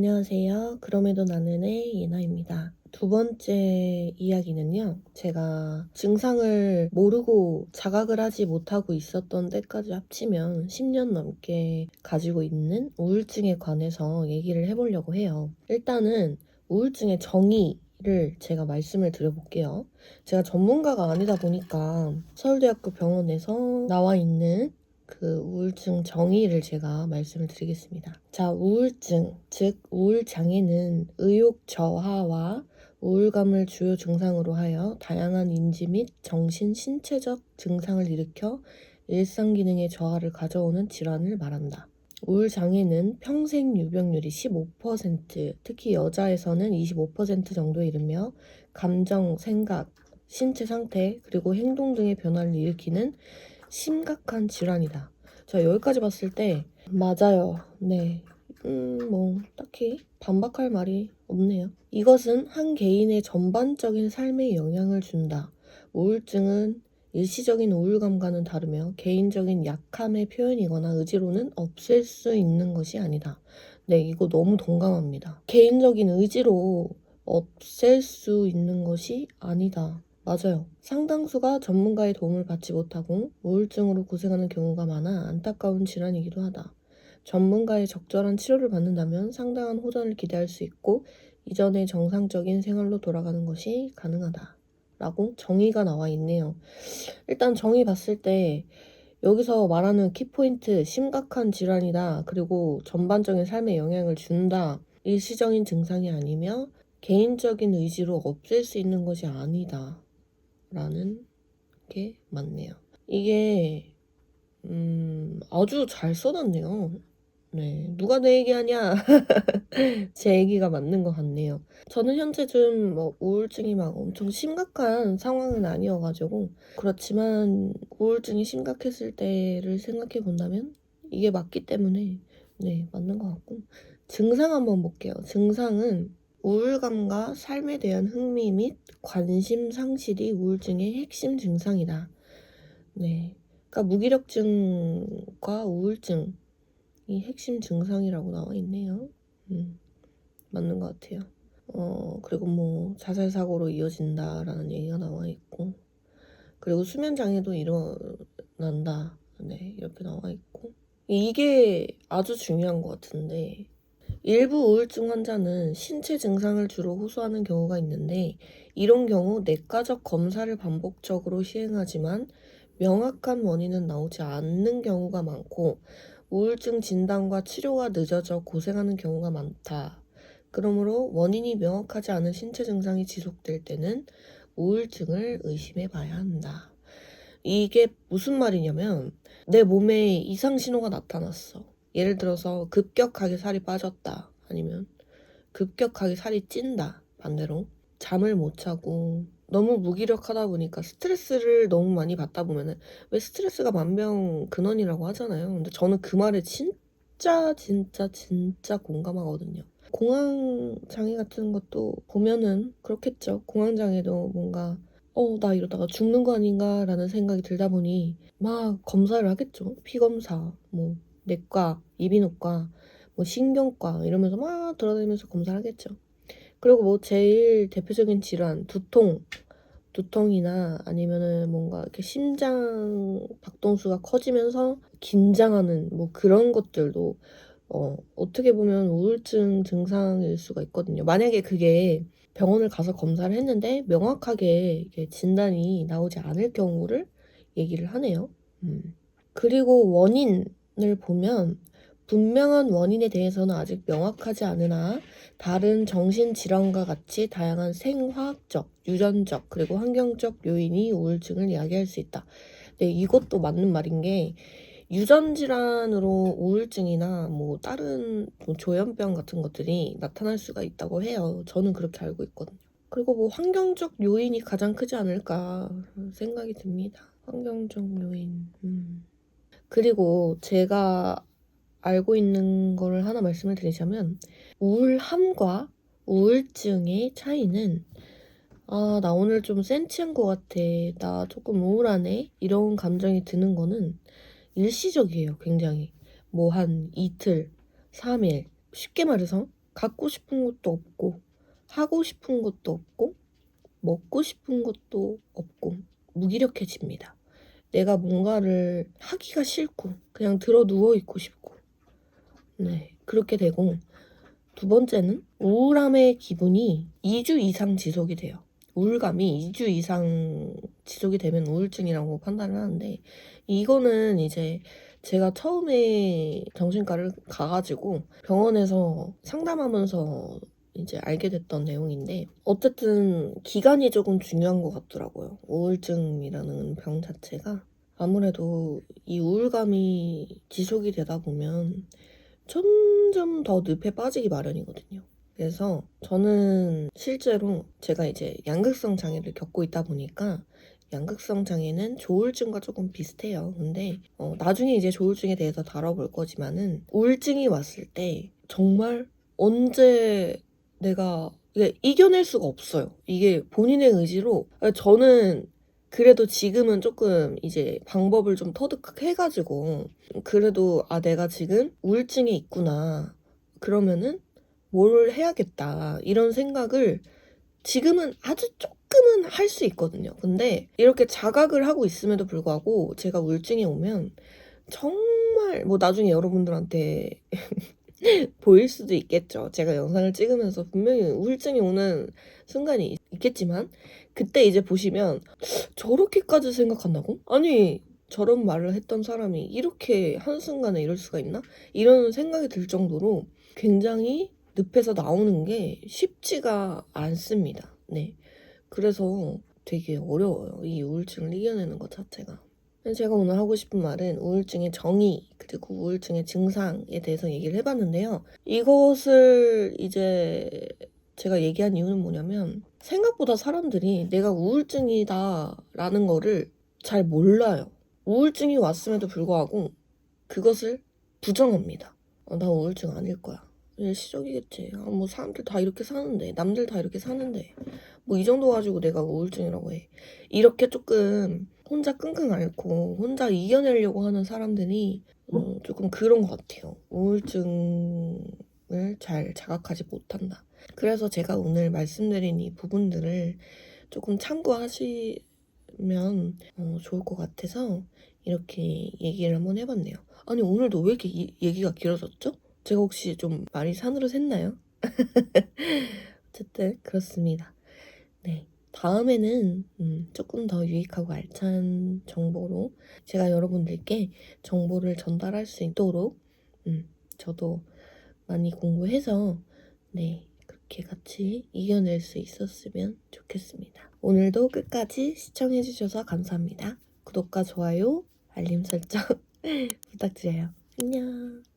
안녕하세요. 그럼에도 나는의 예나입니다. 두 번째 이야기는요, 제가 증상을 모르고 자각을 하지 못하고 있었던 때까지 합치면 10년 넘게 가지고 있는 우울증에 관해서 얘기를 해보려고 해요. 일단은 우울증의 정의 를 제가 말씀을 드려볼게요. 제가 전문가가 아니다 보니까 서울대학교 병원에서 나와 있는 그 우울증 정의를 제가 말씀을 드리겠습니다. 자, 우울증, 즉 우울 장애는 의욕 저하와 우울감을 주요 증상으로 하여 다양한 인지 및 정신 신체적 증상을 일으켜 일상 기능의 저하를 가져오는 질환을 말한다. 우울 장애는 평생 유병률이 15%, 특히 여자에서는 25% 정도에 이르며 감정, 생각, 신체 상태, 그리고 행동 등의 변화를 일으키는 심각한 질환이다. 자, 여기까지 봤을 때, 맞아요. 네. 음, 뭐, 딱히 반박할 말이 없네요. 이것은 한 개인의 전반적인 삶에 영향을 준다. 우울증은 일시적인 우울감과는 다르며 개인적인 약함의 표현이거나 의지로는 없앨 수 있는 것이 아니다. 네, 이거 너무 동감합니다. 개인적인 의지로 없앨 수 있는 것이 아니다. 맞아요. 상당수가 전문가의 도움을 받지 못하고 우울증으로 고생하는 경우가 많아 안타까운 질환이기도 하다. 전문가의 적절한 치료를 받는다면 상당한 호전을 기대할 수 있고 이전의 정상적인 생활로 돌아가는 것이 가능하다. 라고 정의가 나와 있네요. 일단 정의 봤을 때 여기서 말하는 키포인트 심각한 질환이다. 그리고 전반적인 삶에 영향을 준다. 일시적인 증상이 아니며 개인적인 의지로 없앨 수 있는 것이 아니다. 라는 게 맞네요. 이게 음, 아주 잘 써놨네요. 네, 누가 내 얘기하냐? 제 얘기가 맞는 것 같네요. 저는 현재 좀 뭐 우울증이 막 엄청 심각한 상황은 아니어가지고 그렇지만 우울증이 심각했을 때를 생각해 본다면 이게 맞기 때문에 네 맞는 것 같고 증상 한번 볼게요. 증상은 우울감과 삶에 대한 흥미 및 관심 상실이 우울증의 핵심 증상이다. 네. 그러니까 무기력증과 우울증이 핵심 증상이라고 나와 있네요. 음, 맞는 것 같아요. 어, 그리고 뭐 자살 사고로 이어진다라는 얘기가 나와 있고, 그리고 수면 장애도 일어난다. 네, 이렇게 나와 있고. 이게 아주 중요한 것 같은데, 일부 우울증 환자는 신체 증상을 주로 호소하는 경우가 있는데 이런 경우 내과적 검사를 반복적으로 시행하지만 명확한 원인은 나오지 않는 경우가 많고 우울증 진단과 치료가 늦어져 고생하는 경우가 많다. 그러므로 원인이 명확하지 않은 신체 증상이 지속될 때는 우울증을 의심해 봐야 한다. 이게 무슨 말이냐면 내 몸에 이상 신호가 나타났어. 예를 들어서 급격하게 살이 빠졌다. 아니면 급격하게 살이 찐다. 반대로. 잠을 못 자고 너무 무기력하다 보니까 스트레스를 너무 많이 받다 보면은 왜 스트레스가 만병 근원이라고 하잖아요. 근데 저는 그 말에 진짜 진짜 진짜 공감하거든요. 공황 장애 같은 것도 보면은 그렇겠죠. 공황 장애도 뭔가 어, 나 이러다가 죽는 거 아닌가라는 생각이 들다 보니 막 검사를 하겠죠. 피 검사, 뭐 내과, 이비인후과, 뭐 신경과 이러면서 막 돌아다니면서 검사를 하겠죠. 그리고 뭐 제일 대표적인 질환 두통, 두통이나 아니면은 뭔가 이렇게 심장 박동수가 커지면서 긴장하는 뭐 그런 것들도 어, 어떻게 보면 우울증 증상일 수가 있거든요. 만약에 그게 병원을 가서 검사를 했는데 명확하게 진단이 나오지 않을 경우를 얘기를 하네요. 음. 그리고 원인 을 보면 분명한 원인에 대해서는 아직 명확하지 않으나 다른 정신질환과 같이 다양한 생화학적, 유전적, 그리고 환경적 요인이 우울증을 이야기할 수 있다. 네, 이것도 맞는 말인 게 유전질환으로 우울증이나 뭐 다른 뭐 조현병 같은 것들이 나타날 수가 있다고 해요. 저는 그렇게 알고 있거든요. 그리고 뭐 환경적 요인이 가장 크지 않을까 생각이 듭니다. 환경적 요인. 음. 그리고 제가 알고 있는 거를 하나 말씀을 드리자면 우울함과 우울증의 차이는 아, 나 오늘 좀 센치한 것 같아. 나 조금 우울하네. 이런 감정이 드는 거는 일시적이에요, 굉장히. 뭐 한 이틀, 3일. 쉽게 말해서 갖고 싶은 것도 없고 하고 싶은 것도 없고 먹고 싶은 것도 없고 무기력해집니다. 내가 뭔가를 하기가 싫고 그냥 들어 누워 있고 싶고 네 그렇게 되고 두 번째는 우울함의 기분이 2주 이상 지속이 돼요. 우울감이 2주 이상 지속이 되면 우울증이라고 판단을 하는데 이거는 이제 제가 처음에 정신과를 가가지고 병원에서 상담하면서 이제 알게 됐던 내용인데 어쨌든 기간이 조금 중요한 것 같더라고요. 우울증이라는 병 자체가 아무래도 이 우울감이 지속이 되다 보면 점점 더 늪에 빠지기 마련이거든요. 그래서 저는 실제로 제가 이제 양극성 장애를 겪고 있다 보니까 양극성 장애는 조울증과 조금 비슷해요. 근데 어, 나중에 이제 조울증에 대해서 다뤄볼 거지만은 우울증이 왔을 때 정말 언제 내가 이겨낼 수가 없어요. 이게 본인의 의지로 아, 저는 그래도 지금은 조금 이제 방법을 좀 터득해가지고 그래도 아 내가 지금 우울증에 있구나 그러면은 뭘 해야겠다 이런 생각을 지금은 아주 조금은 할 수 있거든요. 근데 이렇게 자각을 하고 있음에도 불구하고 제가 우울증이 오면 정말 뭐 나중에 여러분들한테 보일 수도 있겠죠. 제가 영상을 찍으면서 분명히 우울증이 오는 순간이 있겠지만 그때 이제 보시면 저렇게까지 생각한다고? 아니 저런 말을 했던 사람이 이렇게 한순간에 이럴 수가 있나? 이런 생각이 들 정도로 굉장히 늪에서 나오는 게 쉽지가 않습니다. 네. 그래서 되게 어려워요. 이 우울증을 이겨내는 것 자체가. 제가 오늘 하고 싶은 말은 우울증의 정의 그리고 우울증의 증상에 대해서 얘기를 해봤는데요. 이것을 이제 제가 얘기한 이유는 뭐냐면 생각보다 사람들이 내가 우울증이다라는 거를 잘 몰라요. 우울증이 왔음에도 불구하고 그것을 부정합니다. 어, 나 우울증 아닐 거야. 일시적이겠지. 아, 뭐 사람들 다 이렇게 사는데 남들 다 이렇게 사는데 뭐 이 정도 가지고 내가 우울증이라고 해. 이렇게 조금 혼자 끙끙 앓고 혼자 이겨내려고 하는 사람들이 어, 조금 그런 것 같아요. 우울증을 잘 자각하지 못한다. 그래서 제가 오늘 말씀드린 이 부분들을 조금 참고하시면 어, 좋을 것 같아서 이렇게 얘기를 한번 해봤네요. 아니 오늘도 왜 이렇게 이- 얘기가 길어졌죠? 제가 혹시 좀 말이 산으로 샜나요? 어쨌든 그렇습니다. 네. 다음에는 음, 조금 더 유익하고 알찬 정보로 제가 여러분들께 정보를 전달할 수 있도록 음, 저도 많이 공부해서 네 그렇게 같이 이겨낼 수 있었으면 좋겠습니다. 오늘도 끝까지 시청해주셔서 감사합니다. 구독과 좋아요, 알림 설정 부탁드려요. 안녕.